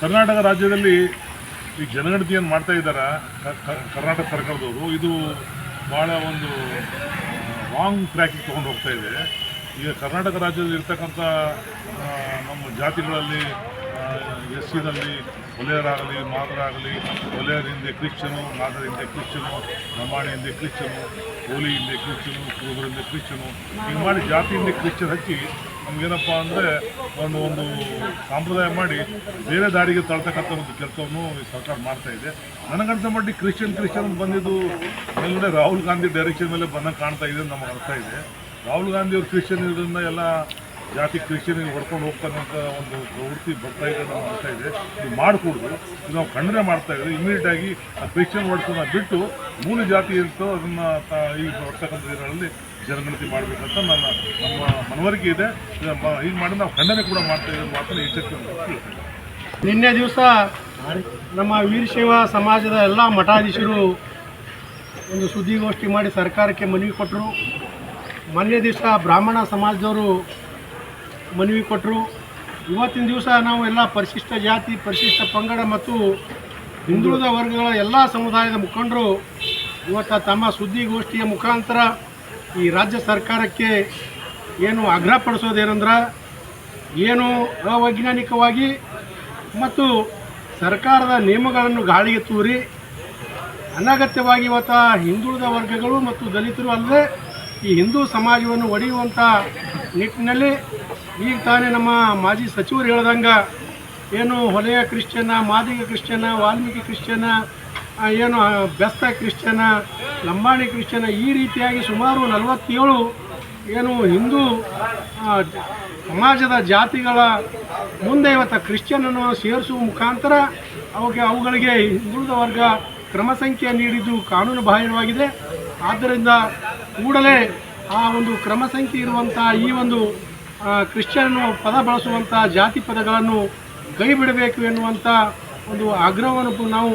ಕರ್ನಾಟಕ ರಾಜ್ಯದಲ್ಲಿ ಈ ಜನಗಣತಿಯನ್ನು ಮಾಡ್ತಾ ಇದ್ದಾರೆ? ಕರ್ನಾಟಕ ಸರ್ಕಾರದವರು? ಇದು ಭಾಳ ಒಂದು ರಾಂಗ್ ಟ್ರ್ಯಾಕಿಗೆ ತೊಗೊಂಡು ಹೋಗ್ತಾ ಇದೆ. ಈಗ ಕರ್ನಾಟಕ ರಾಜ್ಯದಲ್ಲಿ ಇರ್ತಕ್ಕಂಥ ನಮ್ಮ ಜಾತಿಗಳಲ್ಲಿ ಎಸ್ ಸಿನಲ್ಲಿ ಒಲೆಯರಾಗಲಿ, ಮಾದರಾಗಲಿ ಒಲೆಯರ ಹಿಂದೆ ಕ್ರಿಶ್ಚನು ಮಾದರ ಹಿಂದೆ ಕ್ರಿಶ್ಚನು ಲಂಬಾಣಿ ಹಿಂದೆ ಕ್ರಿಶ್ಚನು ಹೋಲಿ ಹಿಂದೆ ಕ್ರಿಶ್ಚನು ಕುರುಬರ ಹಿಂದೆ ಕ್ರಿಶ್ಚನು ಹಿಂಗೆ ಮಾಡಿ ಜಾತಿಯಿಂದ ಕ್ರಿಶ್ಚನ್ ಹಚ್ಚಿ ನಮಗೇನಪ್ಪ ಅಂದರೆ ಒಂದು ಒಂದು ಸಂಪ್ರದಾಯ ಮಾಡಿ ಬೇರೆ ದಾರಿಗೆ ತಳ್ತಕ್ಕಂಥ ಒಂದು ಕೆಲಸವನ್ನು ಈ ಸರ್ಕಾರ ಮಾಡ್ತಾ ಇದೆ. ನನಗನ್ಸ ಮಟ್ಟಿಗೆ ಕ್ರಿಶ್ಚಿಯನ್ ಕ್ರಿಶ್ಚಿಯನ್ ಬಂದಿದ್ದು ಮೇಲ್ಗಡೆ ರಾಹುಲ್ ಗಾಂಧಿ ಡೈರೆಕ್ಷನ್ ಮೇಲೆ ಬಂದಂಗೆ ಕಾಣ್ತಾ ಇದೆ ನಮಗೆ ಅರ್ಥ ಇದೆ. ರಾಹುಲ್ ಗಾಂಧಿ ಅವರು ಕ್ರಿಶ್ಚಿಯನ್ ಇರೋದ್ರಿಂದ ಎಲ್ಲ ಜಾತಿ ಕ್ರಿಶ್ಚಿಯನಿಗೆ ಹೊಡ್ಕೊಂಡು ಹೋಗ್ತಕ್ಕಂಥ ಒಂದು ಪ್ರವೃತ್ತಿ ಬರ್ತಾ ಇದೆ ಅನ್ನೋ ಅರ್ಥ ಇದೆ. ಇದು ಮಾಡಿಕೊಡ್ದು. ಇದು ನಾವು ಖಂಡನೆ ಮಾಡ್ತಾ ಇದ್ದೀವಿ. ಇಮಿಡಿಯೇಟಾಗಿ ಆ ಕ್ರಿಶ್ಚಿಯನ್ ವರ್ಡ್ಸನ್ನ ಬಿಟ್ಟು ಮೂಲ ಜಾತಿ ಇರ್ತೋ ಅದನ್ನು ಈ ಬರ್ತಕ್ಕಂಥ ದಿನಗಳಲ್ಲಿ ಜನಗಣತಿ ಮಾಡಬೇಕಂತ ನನ್ನ, ನಮ್ಮ ಮನವರಿಕೆ ಇದೆ. ಹೀಗೆ ಮಾಡಿ ನಾವು ಖಂಡನೆ ಕೂಡ ಮಾಡ್ತಾ ಮಾತನ್ನು ಎಚ್ಚರಿಕೆ ನಿನ್ನೆ ದಿವಸ ನಮ್ಮ ವೀರಶೈವ ಸಮಾಜದ ಎಲ್ಲ ಮಠಾಧೀಶರು ಒಂದು ಸುದ್ದಿಗೋಷ್ಠಿ ಮಾಡಿ ಸರ್ಕಾರಕ್ಕೆ ಮನವಿ ಕೊಟ್ಟರು. ಮೊನ್ನೆ ದಿವಸ ಬ್ರಾಹ್ಮಣ ಸಮಾಜದವರು ಮನವಿ ಕೊಟ್ಟರು. ಇವತ್ತಿನ ದಿವಸ ನಾವು ಎಲ್ಲ ಪರಿಶಿಷ್ಟ ಜಾತಿ, ಪರಿಶಿಷ್ಟ ಪಂಗಡ ಮತ್ತು ಹಿಂದುಳಿದ ವರ್ಗಗಳ ಎಲ್ಲ ಸಮುದಾಯದ ಮುಖಂಡರು ಇವತ್ತು ತಮ್ಮ ಸುದ್ದಿಗೋಷ್ಠಿಯ ಮುಖಾಂತರ ಈ ರಾಜ್ಯ ಸರ್ಕಾರಕ್ಕೆ ಏನು ಆಗ್ರಹಪಡಿಸೋದೇನೆಂದ್ರೆ ಏನು ಅವೈಜ್ಞಾನಿಕವಾಗಿ ಮತ್ತು ಸರ್ಕಾರದ ನಿಯಮಗಳನ್ನು ಗಾಳಿಗೆ ತೂರಿ ಅನಗತ್ಯವಾಗಿ ಇವತ್ತು ಹಿಂದುಳಿದ ವರ್ಗಗಳು ಮತ್ತು ದಲಿತರು ಅಲ್ಲದೆ ಈ ಹಿಂದೂ ಸಮಾಜವನ್ನು ಒಡೆಯುವಂಥ ನಿಟ್ಟಿನಲ್ಲಿ ಈಗ ತಾನೇ ನಮ್ಮ ಮಾಜಿ ಸಚಿವರು ಹೇಳ್ದಂಗೆ ಏನು ಹೊಲೆಯ ಕ್ರಿಶ್ಚಿಯನ್ನ ಮಾದಿಗ ಕ್ರಿಶ್ಚಿಯನ್ನ ವಾಲ್ಮೀಕಿ ಕ್ರಿಶ್ಚಿಯನ ಆ, ಏನು ಬೆಸ್ತ ಕ್ರಿಶ್ಚಿಯನ, ಲಂಬಾಣಿ ಕ್ರಿಶ್ಚಿಯನ ಈ ರೀತಿಯಾಗಿ ಸುಮಾರು ನಲವತ್ತೇಳು, ಏನು, ಹಿಂದೂ ಸಮಾಜದ ಜಾತಿಗಳ ಮುಂದೆ ಇವತ್ತು ಕ್ರಿಶ್ಚಿಯನನ್ನು ಸೇರಿಸುವ ಮುಖಾಂತರ ಅವಕ್ಕೆ ಅವುಗಳಿಗೆ ಹಿಂದುಳಿದ ವರ್ಗ ಕ್ರಮ ಸಂಖ್ಯೆ ನೀಡಿದ್ದು ಕಾನೂನು ಬಾಹಿರವಾಗಿದೆ. ಆದ್ದರಿಂದ ಕೂಡಲೇ ಆ ಒಂದು ಕ್ರಮ ಸಂಖ್ಯೆ ಇರುವಂಥ ಈ ಒಂದು ಕ್ರಿಶ್ಚಿಯನ್ನು ಕ್ರಿಶ್ಚಿಯನ್ ಪದ ಬಳಸುವಂಥ ಜಾತಿ ಪದಗಳನ್ನು ಕೈ ಬಿಡಬೇಕು ಎನ್ನುವಂಥ ಒಂದು ಆಗ್ರಹವನ್ನು ನಾವು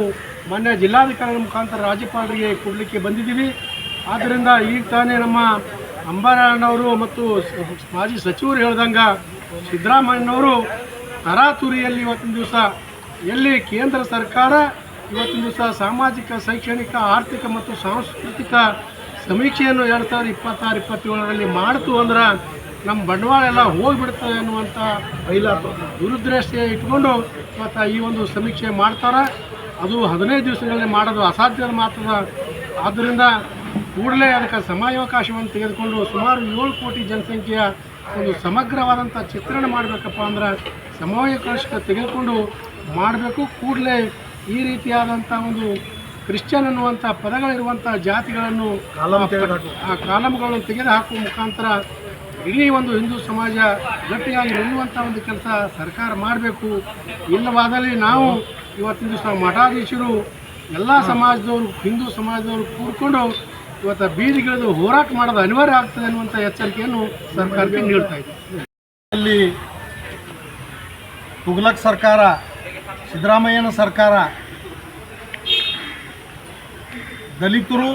ಮಾನ್ಯ ಜಿಲ್ಲಾಧಿಕಾರಿಗಳ ಮುಖಾಂತರ ರಾಜ್ಯಪಾಲರಿಗೆ ಕೊಡಲಿಕ್ಕೆ ಬಂದಿದ್ದೀವಿ. ಆದ್ದರಿಂದ ಈಗ ತಾನೇ ನಮ್ಮ ಅಂಬಾರಣ್ಣವರು ಮತ್ತು ಮಾಜಿ ಸಚಿವರು ಹೇಳ್ದಂಗೆ ಸಿದ್ದರಾಮಯ್ಯನವರು ತರಾತುರಿಯಲ್ಲಿ ಇವತ್ತಿನ ದಿವಸ ಎಲ್ಲಿ ಕೇಂದ್ರ ಸರ್ಕಾರ ಇವತ್ತಿನ ದಿವಸ ಸಾಮಾಜಿಕ ಶೈಕ್ಷಣಿಕ ಆರ್ಥಿಕ ಮತ್ತು ಸಾಂಸ್ಕೃತಿಕ ಸಮೀಕ್ಷೆಯನ್ನು ಎರಡು ಸಾವಿರದ ಇಪ್ಪತ್ತಾರು ಇಪ್ಪತ್ತೇಳರಲ್ಲಿ ಮಾಡ್ತು ಅಂದ್ರೆ ನಮ್ಮ ಬಂಡವಾಳ ಎಲ್ಲ ಹೋಗಿಬಿಡ್ತದೆ ಅನ್ನುವಂಥ ಇಲ್ಲ ದುರುದ್ದೇಶ ಇಟ್ಕೊಂಡು ಇವತ್ತು ಈ ಒಂದು ಸಮೀಕ್ಷೆ ಮಾಡ್ತಾರೆ. ಅದು ಹದಿನೈದು ದಿವಸಗಳಲ್ಲಿ ಮಾಡೋದು ಅಸಾಧ್ಯದ ಮಾತ್ರ. ಆದ್ದರಿಂದ ಕೂಡಲೇ ಅದಕ್ಕೆ ಸಮಯಾವಕಾಶವನ್ನು ತೆಗೆದುಕೊಂಡು ಸುಮಾರು ಏಳು ಕೋಟಿ ಜನಸಂಖ್ಯೆಯ ಒಂದು ಸಮಗ್ರವಾದಂಥ ಚಿತ್ರಣ ಮಾಡಬೇಕಪ್ಪ ಅಂದ್ರೆ ಸಮಯಾವಕಾಶ ತೆಗೆದುಕೊಂಡು ಮಾಡಬೇಕು. ಕೂಡಲೇ ಈ ರೀತಿಯಾದಂಥ ಒಂದು ಕ್ರಿಶ್ಚಿಯನ್ ಅನ್ನುವಂಥ ಪದಗಳಿರುವಂಥ ಜಾತಿಗಳನ್ನು ಆ ಕಾಲಮ್ಗಳನ್ನು ತೆಗೆದುಹಾಕುವ ಮುಖಾಂತರ ಇಡೀ ಒಂದು ಹಿಂದೂ ಸಮಾಜ ಗಟ್ಟಿಯಾಗಿ ನಿಲ್ಲುವಂಥ ಒಂದು ಕೆಲಸ ಸರ್ಕಾರ ಮಾಡಬೇಕು. ಇಲ್ಲವಾದಲ್ಲಿ ನಾವು ಇವತ್ತಿನ ದಿವಸ ಮಠಾಧೀಶರು, ಎಲ್ಲ ಸಮಾಜದವರು, ಹಿಂದೂ ಸಮಾಜದವರು ಕೂರ್ಕೊಂಡು ಇವತ್ತು ಬೀದಿಗಿಳಿದು ಹೋರಾಟ ಮಾಡೋದು ಅನಿವಾರ್ಯ ಆಗ್ತದೆ ಅನ್ನುವಂಥ ಎಚ್ಚರಿಕೆಯನ್ನು ಸರ್ಕಾರಕ್ಕೆ ನೀಡ್ತಾ ಇದೆ ಅಲ್ಲಿ ತುಗ್ಲಕ್ ಸರ್ಕಾರ, ಸಿದ್ದರಾಮಯ್ಯನ ಸರ್ಕಾರ, ದಲಿತರು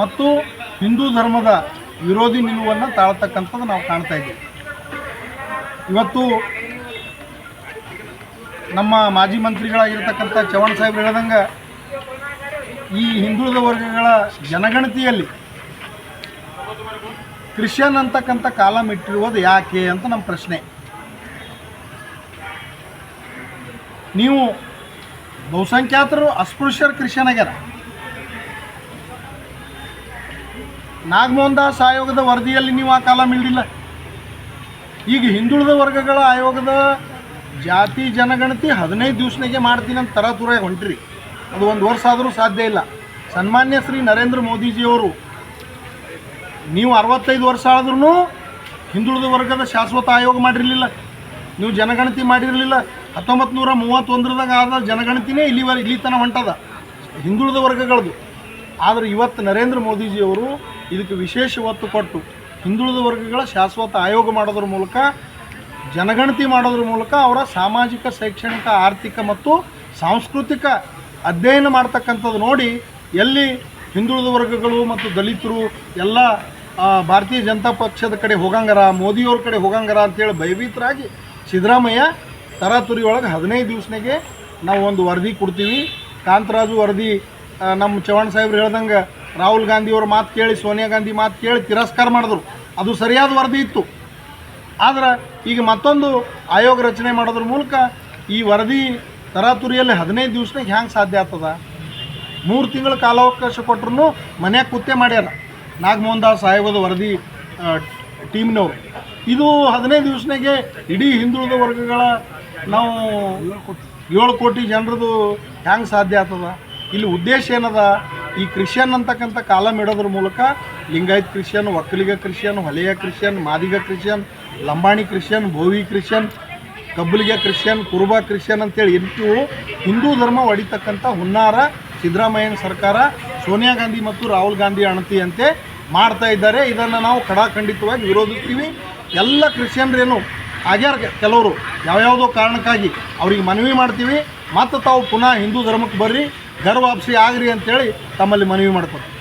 ಮತ್ತು ಹಿಂದೂ ಧರ್ಮದ ವಿರೋಧಿ ನಿಲುವನ್ನು ತಾಳ್ತಕ್ಕಂಥದ್ದು ನಾವು ಕಾಣ್ತಾ ಇದ್ದೀವಿ. ಇವತ್ತು ನಮ್ಮ ಮಾಜಿ ಮಂತ್ರಿಗಳಾಗಿರ್ತಕ್ಕಂಥ ಚವ್ಹಾಣ್ ಸಾಹೇಬ್ ಹೇಳ್ದಂಗೆ, ಈ ಹಿಂದುಳಿದ ವರ್ಗಗಳ ಜನಗಣತಿಯಲ್ಲಿ ಕ್ರಿಶ್ಚಿಯನ್ ಅಂತಕ್ಕಂಥ ಕಾಲಮ್ ಇಟ್ಟಿರುವುದು ಯಾಕೆ ಅಂತ ನಮ್ಮ ಪ್ರಶ್ನೆ. ನೀವು ಬಹುಸಂಖ್ಯಾತರು ಅಸ್ಪೃಶ್ಯರು ಕ್ರಿಶ್ಚಿಯನ್ ಆಗ್ಯಾರ. ನಾಗಮೋಹನ್ ದಾಸ್ ಆಯೋಗದ ವರದಿಯಲ್ಲಿ ನೀವು ಆ ಕಾಲಮ್ ಇಲ್ಲ ಈಗ ಹಿಂದುಳಿದ ವರ್ಗಗಳ ಆಯೋಗದ ಜಾತಿ ಜನಗಣತಿ ಹದಿನೈದು ದಿವಸನಾಗೆ ಮಾಡ್ತೀನಿ ಅಂತ ತರಾತುರಾಗಿ ಹೊಂಟ್ರಿ. ಅದು ಒಂದು ವರ್ಷ ಆದರೂ ಸಾಧ್ಯ ಇಲ್ಲ. ಸನ್ಮಾನ್ಯ ಶ್ರೀ ನರೇಂದ್ರ ಮೋದಿಜಿಯವರು ನೀವು ಅರವತ್ತೈದು ವರ್ಷ ಆದ್ರೂ ಹಿಂದುಳಿದ ವರ್ಗದ ಶಾಶ್ವತ ಆಯೋಗ ಮಾಡಿರಲಿಲ್ಲ. ನೀವು ಜನಗಣತಿ ಮಾಡಿರಲಿಲ್ಲ. ಹತ್ತೊಂಬತ್ತು ನೂರ ಮೂವತ್ತೊಂದರದಾಗ ಆದ ಜನಗಣತಿನೇ ಇಲ್ಲಿವರೆ ಇಲ್ಲಿ ತನಕ ಹೊಂಟದ. ಹಿಂದುಳಿದ ವರ್ಗಗಳದು. ಆದರೆ ಇವತ್ತು ನರೇಂದ್ರ ಮೋದಿಜಿಯವರು ಇದಕ್ಕೆ ವಿಶೇಷ ಒತ್ತು ಕೊಟ್ಟು ಹಿಂದುಳಿದ ವರ್ಗಗಳ ಶಾಶ್ವತ ಆಯೋಗ ಮಾಡೋದ್ರ ಮೂಲಕ ಜನಗಣತಿ ಮಾಡೋದ್ರ ಮೂಲಕ ಅವರ ಸಾಮಾಜಿಕ, ಶೈಕ್ಷಣಿಕ, ಆರ್ಥಿಕ ಮತ್ತು ಸಾಂಸ್ಕೃತಿಕ ಅಧ್ಯಯನ ಮಾಡ್ತಕ್ಕಂಥದ್ದು ನೋಡಿ, ಎಲ್ಲಿ ಹಿಂದುಳಿದ ವರ್ಗಗಳು ಮತ್ತು ದಲಿತರು ಎಲ್ಲ ಭಾರತೀಯ ಜನತಾ ಪಕ್ಷದ ಕಡೆ ಹೋಗಂಗಾರ, ಮೋದಿಯವ್ರ ಕಡೆ ಹೋಗಂಗಾರ ಅಂತೇಳಿ ಭಯಭೀತರಾಗಿ ಸಿದ್ದರಾಮಯ್ಯ ತರಾತುರಿ ಒಳಗೆ ಹದಿನೈದು ದಿವ್ಸನಾಗೆ ನಾವು ಒಂದು ವರದಿ ಕೊಡ್ತೀವಿ. ಕಾಂತರಾಜು ವರದಿ ನಮ್ಮ ಚವಾಣ್ ಸಾಹೇಬ್ರು ಹೇಳ್ದಂಗೆ ರಾಹುಲ್ ಗಾಂಧಿಯವ್ರ ಮಾತು ಕೇಳಿ, ಸೋನಿಯಾ ಗಾಂಧಿ ಮಾತು ಕೇಳಿ ತಿರಸ್ಕಾರ ಮಾಡಿದ್ರು. ಅದು ಸರಿಯಾದ ವರದಿ ಇತ್ತು. ಆದ್ರೆ ಈಗ ಮತ್ತೊಂದು ಆಯೋಗ ರಚನೆ ಮಾಡೋದ್ರ ಮೂಲಕ ಈ ವರದಿ ತರಾತುರಿಯಲ್ಲಿ ಹದಿನೈದು ದಿವ್ಸನಾಗ ಹ್ಯಾಂಗೆ ಸಾಧ್ಯ ಆಗ್ತದ? ಮೂರು ತಿಂಗಳ ಕಾಲಾವಕಾಶ ಕೊಟ್ಟರು ಮನ್ಯಾಗ ಕುತ್ತೆ ಮಾಡ್ಯಾರ ನಾಗಮೋಹನ್ ದಾಸ್ ಆಯೋಗದ ವರದಿ ಟೀಮ್ನವರು. ಇದು ಹದಿನೈದು ದಿವ್ಸನಾಗೆ ಇಡೀ ಹಿಂದುಳಿದ ವರ್ಗಗಳ ನಾವು ಏಳು ಕೋಟಿ ಜನರದು ಹ್ಯಾಂಗೆ ಸಾಧ್ಯ ಆಗ್ತದ? ಇಲ್ಲಿ ಉದ್ದೇಶ ಏನದ? ಈ ಕ್ರಿಶಿಯನ್ ಅಂತಕ್ಕಂಥ ಕಾಲಮ್ ಇಡೋದ್ರ ಮೂಲಕ Lingayat Christian Vokkaliga Christian Holeya Christian Madiga Christian Lambani Christian Bhovi Christian, Kabbaliga Christian, Kuruba Christian ಅಂತೇಳಿ ಎಂಟು ಹಿಂದೂ ಧರ್ಮ ಹೊಡಿತಕ್ಕಂಥ ಹುನ್ನಾರ, ಸಿದ್ದರಾಮಯ್ಯನ ಸರ್ಕಾರ, ಸೋನಿಯಾ ಗಾಂಧಿ ಮತ್ತು ರಾಹುಲ್ ಗಾಂಧಿ ಅಣತಿಯಂತೆ ಮಾಡ್ತಾ ಇದ್ದಾರೆ. ಇದನ್ನು ನಾವು ಖಡಾಖಂಡಿತವಾಗಿ ವಿರೋಧಿಸ್ತೀವಿ. ಎಲ್ಲ ಕ್ರಿಶ್ಚಿಯನ್ರೇನು, ಆಗ್ಯಾರ ಕೆಲವರು, ಯಾವ್ಯಾವುದೋ ಕಾರಣಕ್ಕಾಗಿ ಅವ್ರಿಗೆ ಮನವಿ ಮಾಡ್ತೀವಿ. ಮತ್ತು ತಾವು ಪುನಃ ಹಿಂದೂ ಧರ್ಮಕ್ಕೆ ಬರ್ರಿ, ಗರ್ವಾಪ್ಸಿ ಆಗ್ರಿ ಅಂತೇಳಿ ತಮ್ಮಲ್ಲಿ ಮನವಿ ಮಾಡ್ತಾರೆ